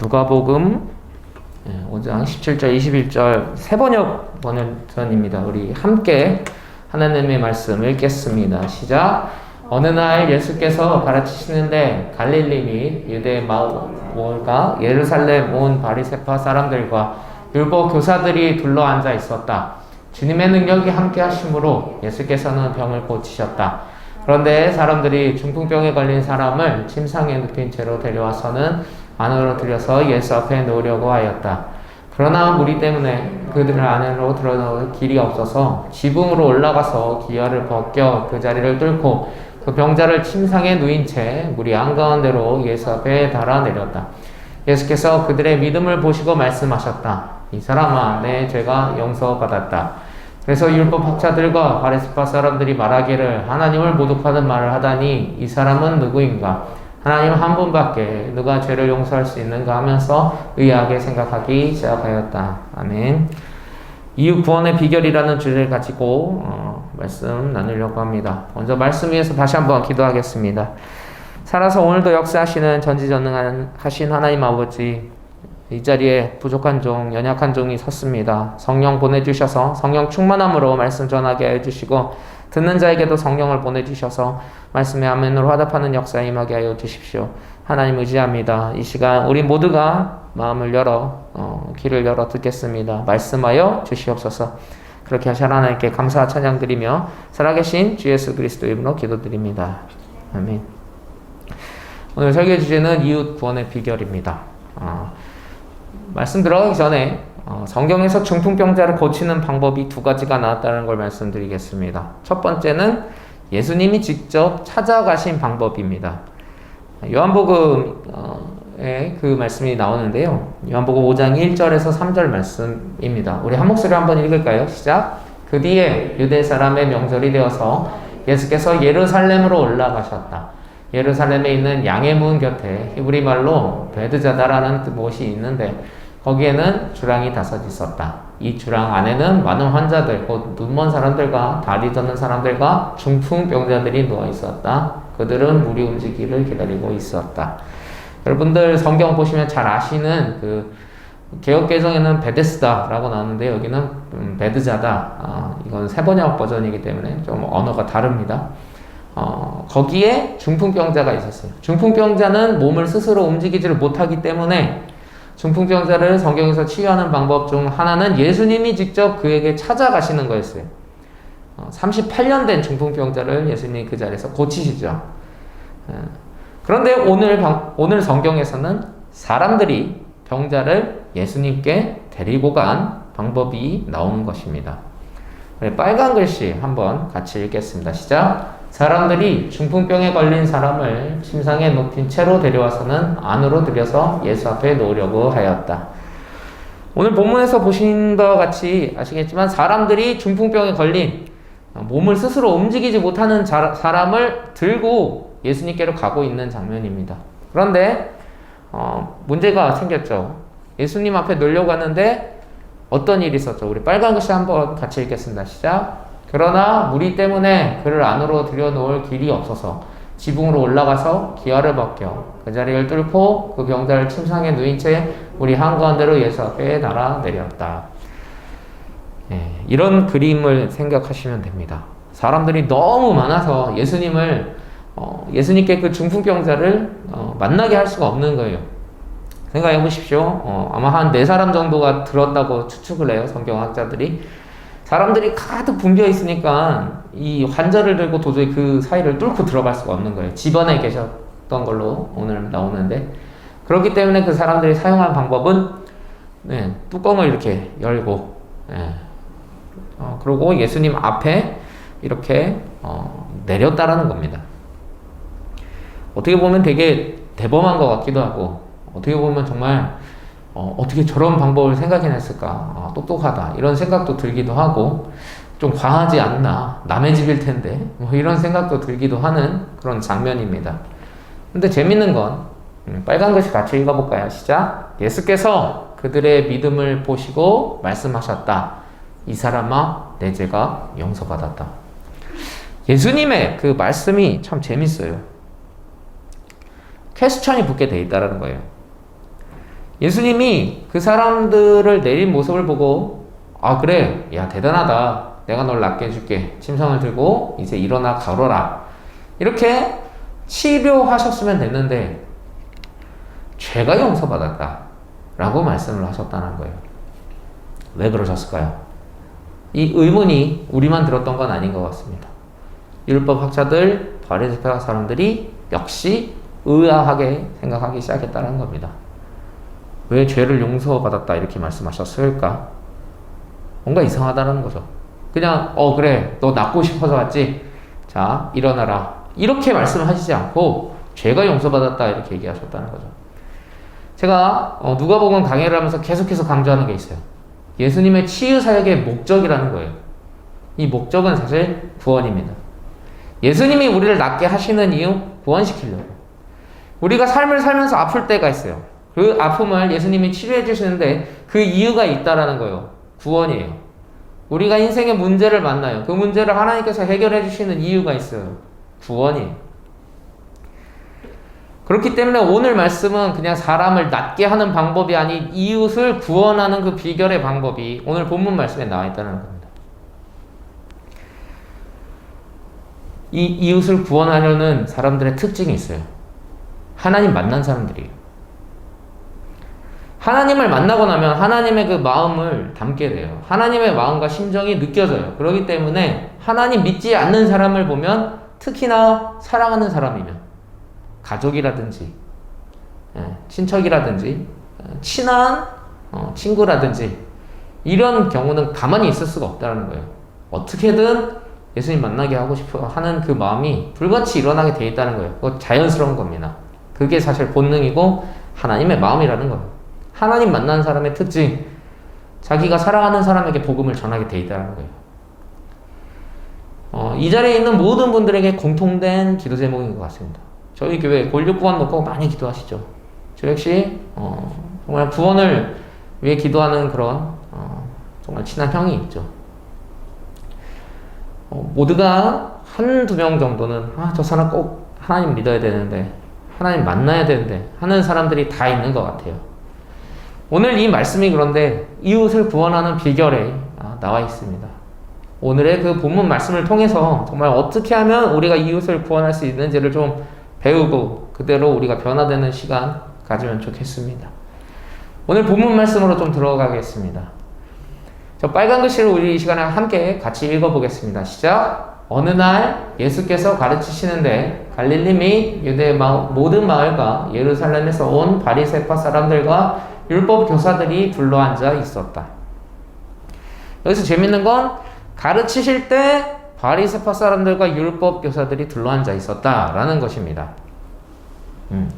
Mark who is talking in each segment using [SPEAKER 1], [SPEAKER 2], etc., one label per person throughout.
[SPEAKER 1] 누가복음 5장 17절 21절 세 번역 버전입니다. 우리 함께 하나님의 말씀 읽겠습니다. 시작. 어느 날 예수께서 가르치시는데 갈릴리 및 유대 마을과 예루살렘 온 바리새파 사람들과 율법 교사들이 둘러 앉아 있었다. 주님의 능력이 함께 하심으로 예수께서는 병을 고치셨다. 그런데 사람들이 중풍병에 걸린 사람을 침상에 눕힌 채로 데려와서는 안으로 들여서 예수 앞에 놓으려고 하였다. 그러나 무리 때문에 그들 안으로 들어놓을 길이 없어서 지붕으로 올라가서 기아를 벗겨 그 자리를 뚫고 그 병자를 침상에 누인 채 무리 한가운데로 예수 앞에 달아 내렸다. 예수께서 그들의 믿음을 보시고 말씀하셨다. 이 사람아, 내 죄가 용서받았다. 그래서 율법 학자들과 바리새파 사람들이 말하기를 하나님을 모독하는 말을 하다니 이 사람은 누구인가? 하나님 한 분밖에 누가 죄를 용서할 수 있는가 하면서 의아하게 생각하기 시작하였다. 아멘. 이웃 구원의 비결이라는 주제를 가지고 어, 말씀 나누려고 합니다. 먼저 말씀 위해서 다시 한번 기도하겠습니다. 살아서 오늘도 역사하시는 전지전능한 하신 하나님 아버지 이 자리에 부족한 종, 연약한 종이 섰습니다. 성령 보내주셔서 성령 충만함으로 말씀 전하게 해주시고 듣는 자에게도 성령을 보내주셔서 말씀의 아멘으로 화답하는 역사 임하게 하여 주십시오. 하나님 의지합니다. 이 시간 우리 모두가 마음을 열어 어, 귀를 열어 듣겠습니다. 말씀하여 주시옵소서. 그렇게 하시 하나님께 감사 찬양 드리며 살아계신 주 예수 그리스도 이름으로 기도드립니다. 아멘. 오늘 설교 주제는 이웃 구원의 비결입니다. 어, 말씀 들어가기 전에 어, 성경에서 중풍병자를 고치는 방법이 두 가지가 나왔다는 걸 말씀드리겠습니다. 첫 번째는 예수님이 직접 찾아가신 방법입니다. 요한복음에 그 말씀이 나오는데요. 요한복음 5장 1절에서 3절 말씀입니다. 우리 한 목소리 한번 읽을까요? 시작. 그 뒤에 유대 사람의 명절이 되어서 예수께서 예루살렘으로 올라가셨다. 예루살렘에 있는 양의 문 곁에 히브리 말로 베드자다라는 곳이 있는데 거기에는 주랑이 다섯 있었다. 이 주랑 안에는 많은 환자들, 곧 눈먼 사람들과 다리 젖는 사람들과 중풍병자들이 누워 있었다. 그들은 물이 움직이기를 기다리고 있었다. 여러분들 성경 보시면 잘 아시는 그 개혁 개정에는 베데스다라고 나오는데 여기는 음, 베드자다. 아, 이건 세번역 버전이기 때문에 좀 언어가 다릅니다. 어, 거기에 중풍병자가 있었어요. 중풍병자는 몸을 스스로 움직이지를 못하기 때문에 중풍병자를 성경에서 치유하는 방법 중 하나는 예수님이 직접 그에게 찾아가시는 거였어요. 38년 어, 된 중풍병자를 예수님이 그 자리에서 고치시죠. 어, 그런데 오늘, 오늘 성경에서는 사람들이 병자를 예수님께 데리고 간 방법이 나오는 것입니다. 빨간 글씨 한번 같이 읽겠습니다. 시작. 사람들이 중풍병에 걸린 사람을 침상에 높인 채로 데려와서는 안으로 들여서 예수 앞에 놓으려고 하였다. 오늘 본문에서 보신 바와 같이 아시겠지만 사람들이 중풍병에 걸린 몸을 스스로 움직이지 못하는 자, 사람을 들고 예수님께로 가고 있는 장면입니다. 그런데 어, 문제가 생겼죠. 예수님 앞에 놓으려고 하는데 어떤 일이 있었죠? 우리 빨간 글씨 한번 같이 읽겠습니다. 시작. 그러나 무리 때문에 그를 안으로 들여놓을 길이 없어서 지붕으로 올라가서 기아를 벗겨 그 자리를 뚫고 그 병자를 침상에 누인 채 우리 한가운데로 예수 앞에 날아 내렸다. 예, 이런 그림을 생각하시면 됩니다. 사람들이 너무 많아서 예수님을 어, 예수님께 그 중풍병자를 어, 만나게 할 수가 없는 거예요. 생각해 보십시오. 어, 아마 한 네 사람 정도가 들었다고 추측을 해요. 성경학자들이. 사람들이 가득 붐벼 있으니까 이 환자를 들고 도저히 그 사이를 뚫고 들어갈 수가 없는 거예요. 집안에 계셨던 걸로 오늘 나오는데 그렇기 때문에 그 사람들이 사용한 방법은 네, 뚜껑을 이렇게 열고 네. 어, 그리고 예수님 앞에 이렇게 어, 내렸다라는 겁니다. 어떻게 보면 되게 대범한 것 같기도 하고 어떻게 보면 정말 어, 떻게 저런 방법을 생각해냈을까? 아, 똑똑하다. 이런 생각도 들기도 하고, 좀 과하지 않나? 남의 집일 텐데. 뭐 이런 생각도 들기도 하는 그런 장면입니다. 근데 재밌는 건, 음, 빨간 글씨 같이 읽어볼까요? 시작. 예수께서 그들의 믿음을 보시고 말씀하셨다. 이 사람아, 내 죄가 용서받았다. 예수님의 그 말씀이 참 재밌어요. 퀘스천이 붙게 돼 있다라는 거예요. 예수님이 그 사람들을 내린 모습을 보고 아 그래. 야 대단하다. 내가 널 낫게 해줄게. 침상을 들고 이제 일어나 걸어라. 이렇게 치료하셨으면 됐는데 죄가 용서받았다 라고 말씀을 하셨다는 거예요. 왜 그러셨을까요? 이 의문이 우리만 들었던 건 아닌 것 같습니다. 율법 학자들 바리새파 사람들이 역시 의아하게 생각하기 시작했다는 겁니다 왜 죄를 용서받았다 이렇게 말씀하셨을까? 뭔가 이상하다는 거죠. 그냥 어 그래 너 낫고 싶어서 왔지. 자 일어나라 이렇게 말씀하시지 않고 죄가 용서받았다 이렇게 얘기하셨다는 거죠. 제가 어, 누가복음 강의를 하면서 계속해서 강조하는 게 있어요. 예수님의 치유 사역의 목적이라는 거예요. 이 목적은 사실 구원입니다. 예수님이 우리를 낫게 하시는 이유 구원시키려고. 우리가 삶을 살면서 아플 때가 있어요. 그 아픔을 예수님이 치료해 주시는데 그 이유가 있다라는 거예요. 구원이에요. 우리가 인생의 문제를 만나요. 그 문제를 하나님께서 해결해 주시는 이유가 있어요. 구원이에요. 그렇기 때문에 오늘 말씀은 그냥 사람을 낫게 하는 방법이 아닌 이웃을 구원하는 그 비결의 방법이 오늘 본문 말씀에 나와 있다는 겁니다. 이 이웃을 구원하려는 사람들의 특징이 있어요. 하나님 만난 사람들이에요. 하나님을 만나고 나면 하나님의 그 마음을 담게 돼요. 하나님의 마음과 심정이 느껴져요. 그렇기 때문에 하나님 믿지 않는 사람을 보면 특히나 사랑하는 사람이면 가족이라든지 예, 친척이라든지 어, 친한 어, 친구라든지 이런 경우는 가만히 있을 수가 없다는 거예요. 어떻게든 예수님 만나게 하고 싶어 하는 그 마음이 불같이 일어나게 돼 있다는 거예요. 자연스러운 겁니다. 그게 사실 본능이고 하나님의 마음이라는 거예요. 하나님 만난 사람의 특징, 자기가 사랑하는 사람에게 복음을 전하게 돼 있다는 거예요. 어, 이 자리에 있는 모든 분들에게 공통된 기도 제목인 것 같습니다. 저희 교회 골육 구원 놓고 많이 기도하시죠. 저 역시 어, 정말 구원을 위해 기도하는 그런 어, 정말 친한 형이 있죠. 어, 모두가 한두 명 정도는 아, 저 사람 꼭 하나님 믿어야 되는데 하나님 만나야 되는데 하는 사람들이 다 있는 것 같아요. 오늘 이 말씀이 그런데 이웃을 구원하는 비결에 아, 나와 있습니다. 오늘의 그 본문 말씀을 통해서 정말 어떻게 하면 우리가 이웃을 구원할 수 있는지를 좀 배우고 그대로 우리가 변화되는 시간 가지면 좋겠습니다. 오늘 본문 말씀으로 좀 들어가겠습니다. 저 빨간 글씨를 우리 이 시간에 함께 같이 읽어보겠습니다. 시작. 어느 날 예수께서 가르치시는데 갈릴리 및 유대 모든 마을과 예루살렘에서 온 바리새파 사람들과 율법 교사들이 둘러앉아 있었다. 여기서 재밌는 건 가르치실 때 바리새파 사람들과 율법 교사들이 둘러앉아 있었다라는 것입니다. 음.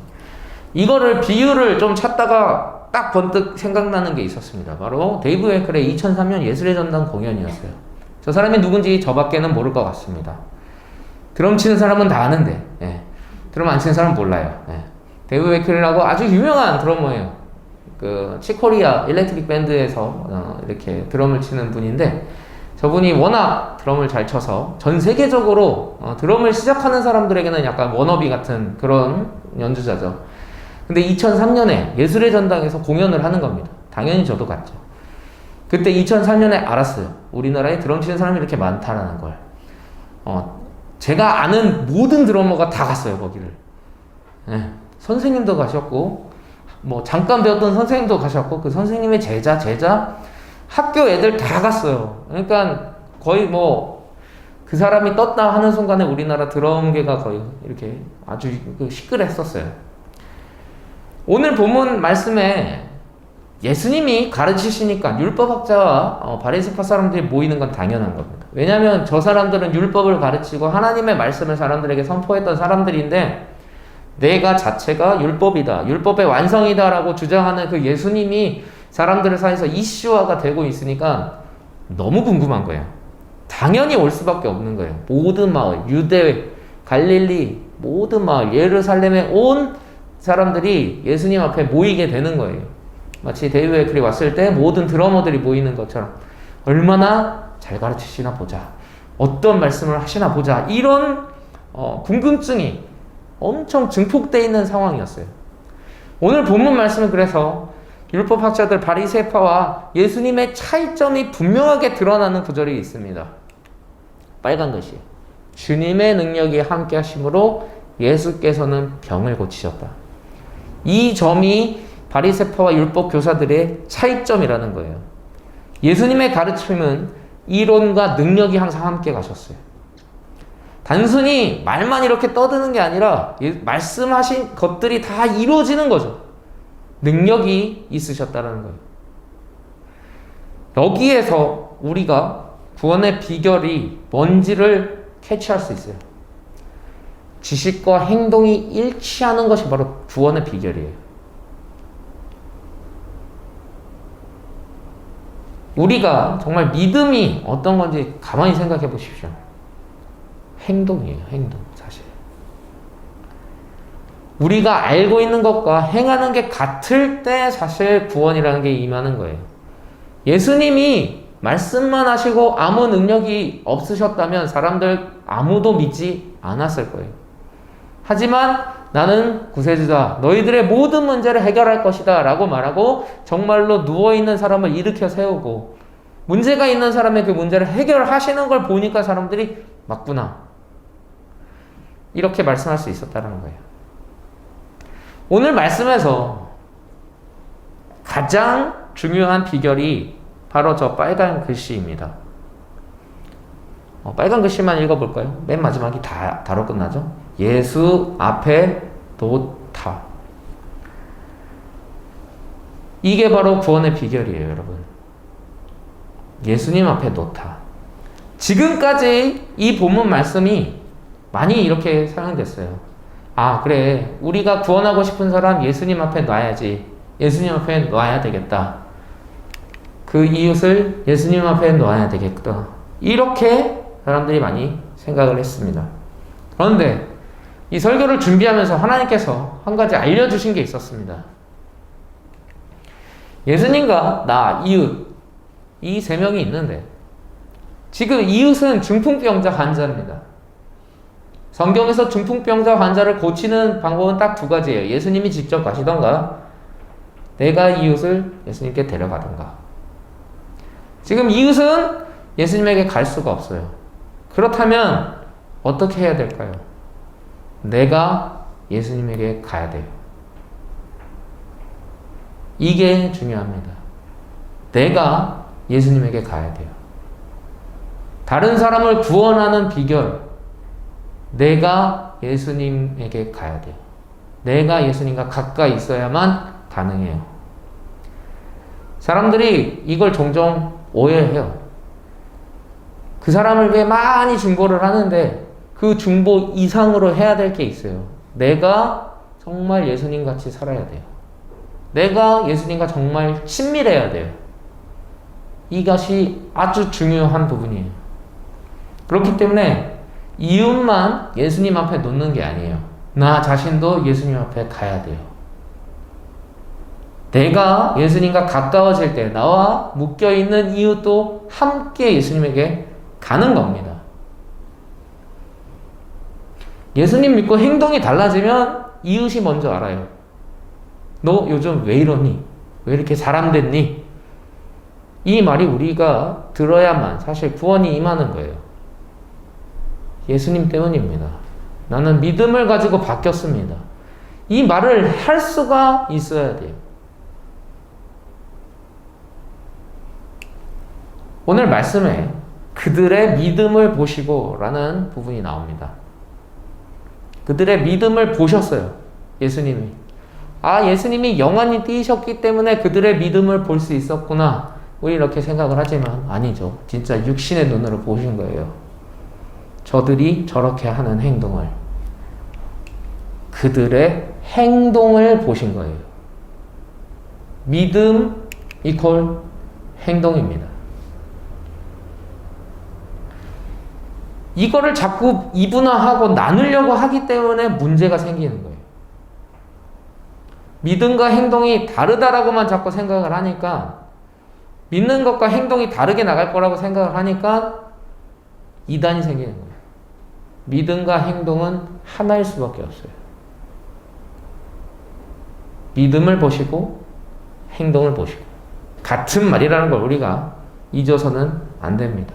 [SPEAKER 1] 이거를 비유를 좀 찾다가 딱 번뜩 생각나는 게 있었습니다. 바로 데이브 웨클의 2003년 예술의 전당 공연이었어요. 저 사람이 누군지 저밖에는 모를 것 같습니다. 드럼 치는 사람은 다 아는데, 예. 드럼 안 치는 사람은 몰라요. 예. 데이브 웨클이라고 아주 유명한 드러머예요. 그 치코리아 일렉트릭 밴드에서 어, 이렇게 드럼을 치는 분인데 저분이 워낙 드럼을 잘 쳐서 전 세계적으로 어, 드럼을 시작하는 사람들에게는 약간 워너비 같은 그런 연주자죠. 근데 2003년에 예술의 전당에서 공연을 하는 겁니다. 당연히 저도 갔죠. 그때 2003년에 알았어요. 우리나라에 드럼 치는 사람이 이렇게 많다라는 걸. 어, 제가 아는 모든 드러머가 다 갔어요, 거기를. 네. 선생님도 가셨고, 뭐 잠깐 배웠던 선생님도 가셨고 그 선생님의 제자 제자 학교 애들 다 갔어요. 그러니까 거의 뭐 그 사람이 떴다 하는 순간에 우리나라 드럼계가 거의 이렇게 아주 그 시끌했었어요. 오늘 본문 말씀에 예수님이 가르치시니까 율법학자와 어, 바리새파 사람들이 모이는 건 당연한 겁니다. 왜냐하면 저 사람들은 율법을 가르치고 하나님의 말씀을 사람들에게 선포했던 사람들인데 내가 자체가 율법이다. 율법의 완성이다라고 주장하는 그 예수님이 사람들 사이에서 이슈화가 되고 있으니까 너무 궁금한 거예요. 당연히 올 수밖에 없는 거예요. 모든 마을, 유대, 갈릴리, 모든 마을, 예루살렘에 온 사람들이 예수님 앞에 모이게 되는 거예요. 마치 데이브 에클이 왔을 때 모든 드러머들이 모이는 것처럼 얼마나 잘 가르치시나 보자. 어떤 말씀을 하시나 보자. 이런 어, 궁금증이 엄청 증폭되어 있는 상황이었어요. 오늘 본문 말씀은 그래서 율법 학자들 바리새파와 예수님의 차이점이 분명하게 드러나는 구절이 있습니다. 빨간 것이 주님의 능력이 함께 하심으로 예수께서는 병을 고치셨다. 이 점이 바리새파와 율법 교사들의 차이점이라는 거예요. 예수님의 가르침은 이론과 능력이 항상 함께 가셨어요. 단순히 말만 이렇게 떠드는 게 아니라 예, 말씀하신 것들이 다 이루어지는 거죠. 능력이 있으셨다는 거예요. 여기에서 우리가 구원의 비결이 뭔지를 캐치할 수 있어요. 지식과 행동이 일치하는 것이 바로 구원의 비결이에요. 우리가 정말 믿음이 어떤 건지 가만히 생각해 보십시오. 행동이에요, 행동, 사실. 우리가 알고 있는 것과 행하는 게 같을 때 사실 구원이라는 게 임하는 거예요. 예수님이 말씀만 하시고 아무 능력이 없으셨다면 사람들 아무도 믿지 않았을 거예요. 하지만 나는 구세주다. 너희들의 모든 문제를 해결할 것이다. 라고 말하고 정말로 누워있는 사람을 일으켜 세우고 문제가 있는 사람의 그 문제를 해결하시는 걸 보니까 사람들이 맞구나. 이렇게 말씀할 수 있었다는 거예요. 오늘 말씀에서 가장 중요한 비결이 바로 저 빨간 글씨입니다. 어, 빨간 글씨만 읽어볼까요? 맨 마지막이 다, 다로 끝나죠? 예수 앞에 놓다. 이게 바로 구원의 비결이에요, 여러분. 예수님 앞에 놓다. 지금까지 이 본문 말씀이 많이 이렇게 사용됐어요. 아, 그래. 우리가 구원하고 싶은 사람 예수님 앞에 놔야지. 예수님 앞에 놔야 되겠다. 그 이웃을 예수님 앞에 놔야 되겠다. 이렇게 사람들이 많이 생각을 했습니다. 그런데 이 설교를 준비하면서 하나님께서 한 가지 알려주신 게 있었습니다. 예수님과 나, 이웃, 이 세 명이 있는데, 지금 이웃은 중풍병자 환자입니다. 성경에서 중풍병자 환자를 고치는 방법은 딱 두 가지예요. 예수님이 직접 가시던가, 내가 이웃을 예수님께 데려가던가. 지금 이웃은 예수님에게 갈 수가 없어요. 그렇다면 어떻게 해야 될까요? 내가 예수님에게 가야 돼요. 이게 중요합니다. 내가 예수님에게 가야 돼요. 다른 사람을 구원하는 비결, 내가 예수님에게 가야 돼요. 내가 예수님과 가까이 있어야만 가능해요. 사람들이 이걸 종종 오해해요. 그 사람을 위해 많이 중보를 하는데 그 중보 이상으로 해야 될 게 있어요. 내가 정말 예수님 같이 살아야 돼요. 내가 예수님과 정말 친밀해야 돼요. 이것이 아주 중요한 부분이에요. 그렇기 때문에 이웃만 예수님 앞에 놓는 게 아니에요. 나 자신도 예수님 앞에 가야 돼요. 내가 예수님과 가까워질 때 나와 묶여 있는 이웃도 함께 예수님에게 가는 겁니다. 예수님 믿고 행동이 달라지면 이웃이 먼저 알아요. 너 요즘 왜 이러니? 왜 이렇게 사람 됐니? 이 말이 우리가 들어야만 사실 구원이 임하는 거예요. 예수님 때문입니다. 나는 믿음을 가지고 바뀌었습니다. 이 말을 할 수가 있어야 돼요. 오늘 말씀에 그들의 믿음을 보시고 라는 부분이 나옵니다. 그들의 믿음을 보셨어요. 예수님이. 아, 예수님이 영원히 뛰셨기 때문에 그들의 믿음을 볼 수 있었구나. 우리 이렇게 생각을 하지만 아니죠. 진짜 육신의 눈으로 보신 거예요. 저들이 저렇게 하는 행동을. 그들의 행동을 보신 거예요. 믿음 이퀄 행동입니다. 이거를 자꾸 이분화하고 나누려고 하기 때문에 문제가 생기는 거예요. 믿음과 행동이 다르다라고만 자꾸 생각을 하니까 믿는 것과 행동이 다르게 나갈 거라고 생각을 하니까 이단이 생기는 거예요. 믿음과 행동은 하나일 수밖에 없어요. 믿음을 보시고 행동을 보시고 같은 말이라는 걸 우리가 잊어서는 안 됩니다.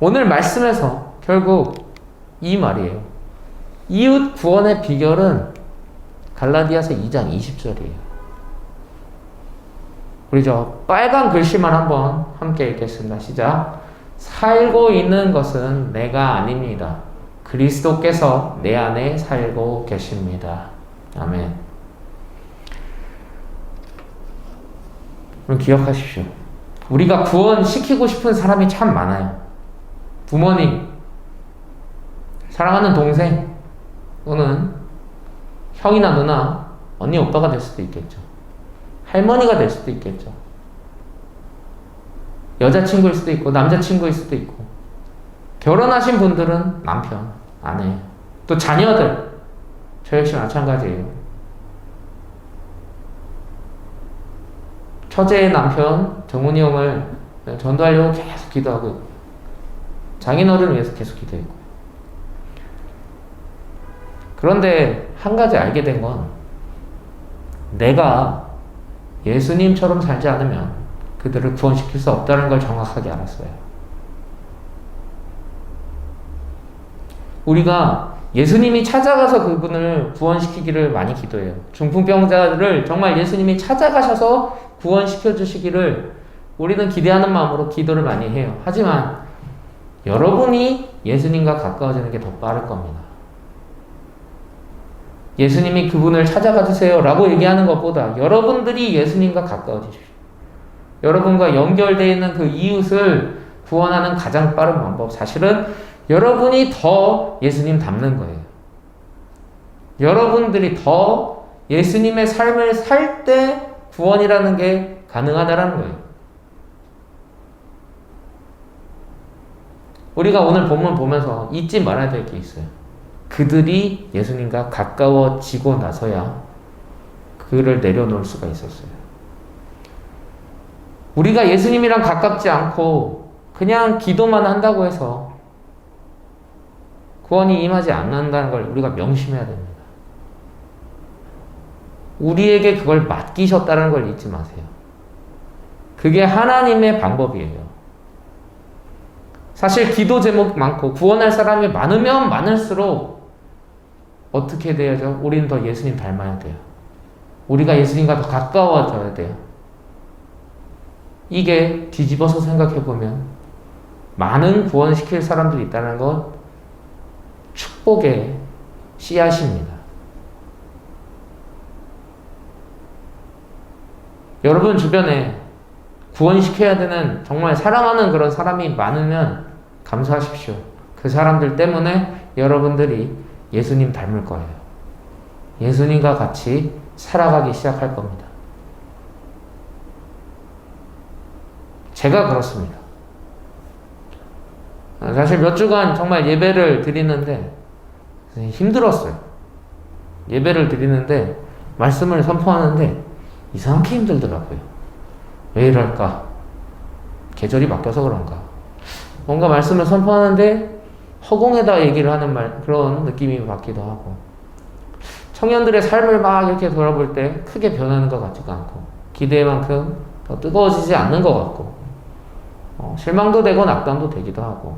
[SPEAKER 1] 오늘 말씀에서 결국 이 말이에요. 이웃 구원의 비결은 갈라디아서 2장 20절이에요. 우리 저 빨간 글씨만 한번 함께 읽겠습니다. 시작. 살고 있는 것은 내가 아닙니다. 그리스도께서 내 안에 살고 계십니다. 아멘. 그럼 기억하십시오. 우리가 구원시키고 싶은 사람이 참 많아요. 부모님, 사랑하는 동생, 또는 형이나 누나, 언니, 오빠가 될 수도 있겠죠. 할머니가 될 수도 있겠죠. 여자친구일 수도 있고, 남자친구일 수도 있고, 결혼하신 분들은 남편, 아내, 또 자녀들, 저 역시 마찬가지예요. 처제의 남편, 정훈이 형을 전도하려고 계속 기도하고 장인어른을 위해서 계속 기도했고. 그런데 한 가지 알게 된 건, 내가 예수님처럼 살지 않으면 그들을 구원시킬 수 없다는 걸 정확하게 알았어요. 우리가 예수님이 찾아가서 그분을 구원시키기를 많이 기도해요. 중풍병자를 정말 예수님이 찾아가셔서 구원시켜 주시기를 우리는 기대하는 마음으로 기도를 많이 해요. 하지만 여러분이 예수님과 가까워지는 게 더 빠를 겁니다. 예수님이 그분을 찾아가 주세요 라고 얘기하는 것보다 여러분들이 예수님과 가까워지십시오. 여러분과 연결되어 있는 그 이웃을 구원하는 가장 빠른 방법. 사실은 여러분이 더 예수님 닮는 거예요. 여러분들이 더 예수님의 삶을 살 때 구원이라는 게 가능하다라는 거예요. 우리가 오늘 본문 보면서 잊지 말아야 될 게 있어요. 그들이 예수님과 가까워지고 나서야 그를 내려놓을 수가 있었어요. 우리가 예수님이랑 가깝지 않고 그냥 기도만 한다고 해서 구원이 임하지 않는다는 걸 우리가 명심해야 됩니다. 우리에게 그걸 맡기셨다는 걸 잊지 마세요. 그게 하나님의 방법이에요. 사실 기도 제목 많고 구원할 사람이 많으면 많을수록 어떻게 돼야죠? 우리는 더 예수님 닮아야 돼요. 우리가 예수님과 더 가까워져야 돼요. 이게 뒤집어서 생각해 보면 많은 구원시킬 사람들이 있다는 건 축복의 씨앗입니다. 여러분 주변에 구원시켜야 되는 정말 사랑하는 그런 사람이 많으면 감사하십시오. 그 사람들 때문에 여러분들이 예수님 닮을 거예요. 예수님과 같이 살아가기 시작할 겁니다. 제가 그렇습니다. 사실 몇 주간 정말 예배를 드리는데 힘들었어요. 예배를 드리는데 말씀을 선포하는데 이상하게 힘들더라고요. 왜 이럴까? 계절이 바뀌어서 그런가? 뭔가 말씀을 선포하는데 허공에다 얘기를 하는 말 그런 느낌이 받기도 하고 청년들의 삶을 막 이렇게 돌아볼 때 크게 변하는 것 같지가 않고 기대만큼 더 뜨거워지지 않는 것 같고 어, 실망도 되고 낙담도 되기도 하고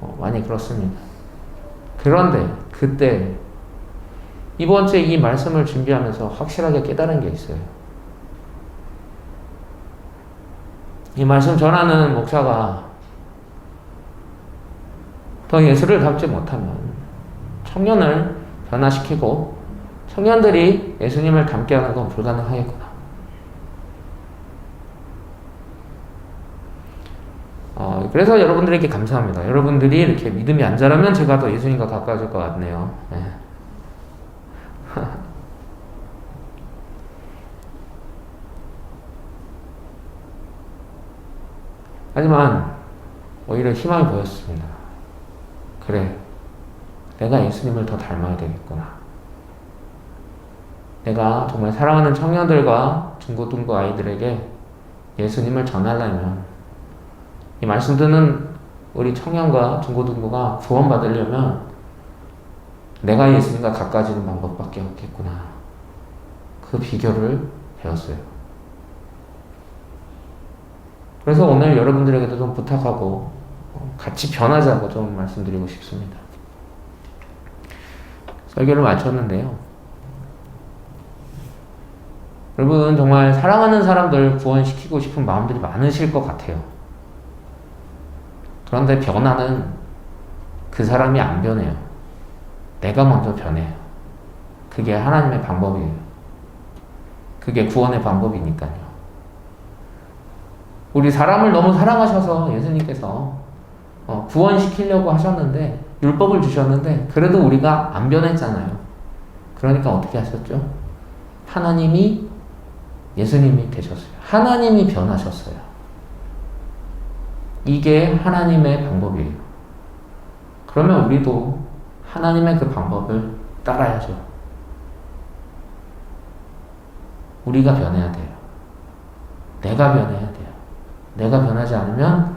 [SPEAKER 1] 어, 많이 그렇습니다. 그런데 그때 이번 주에 이 말씀을 준비하면서 확실하게 깨달은 게 있어요. 이 말씀 전하는 목사가 더 예수를 닮지 못하면 청년을 변화시키고 청년들이 예수님을 닮게 하는 건 불가능하겠구나. 어, 그래서 여러분들에게 감사합니다. 여러분들이 이렇게 믿음이 안 자라면 제가 더 예수님과 가까워질 것 같네요. 네. 하지만 오히려 희망이 보였습니다. 그래, 내가 예수님을 더 닮아야 되겠구나. 내가 정말 사랑하는 청년들과 중고등부 아이들에게 예수님을 전하려면 이 말씀 듣는 우리 청년과 중고등부가 구원받으려면 내가 예수님과 가까워지는 방법밖에 없겠구나. 그 비결을 되었어요. 그래서 오늘 여러분들에게도 좀 부탁하고 어, 같이 변하자고 좀 말씀드리고 싶습니다. 설교를 마쳤는데요. 여러분 정말 사랑하는 사람들 구원시키고 싶은 마음들이 많으실 것 같아요. 그런데 변화는 그 사람이 안 변해요. 내가 먼저 변해요. 그게 하나님의 방법이에요. 그게 구원의 방법이니까요. 우리 사람을 너무 사랑하셔서 예수님께서 어, 구원시키려고 하셨는데 율법을 주셨는데 그래도 우리가 안 변했잖아요. 그러니까 어떻게 하셨죠? 하나님이 예수님이 되셨어요. 하나님이 변하셨어요. 이게 하나님의 방법이에요. 그러면 우리도 하나님의 그 방법을 따라야죠. 우리가 변해야 돼요. 내가 변해야 돼요. 내가 변하지 않으면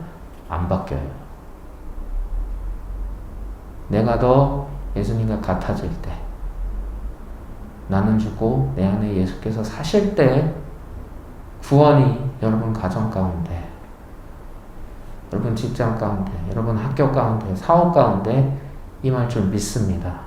[SPEAKER 1] 안 바뀌어요. 내가 더 예수님과 같아질 때, 나는 죽고 내 안에 예수께서 사실 때 구원이 여러분 가정 가운데, 여러분 직장 가운데, 여러분 학교 가운데, 사업 가운데 임할 줄 믿습니다.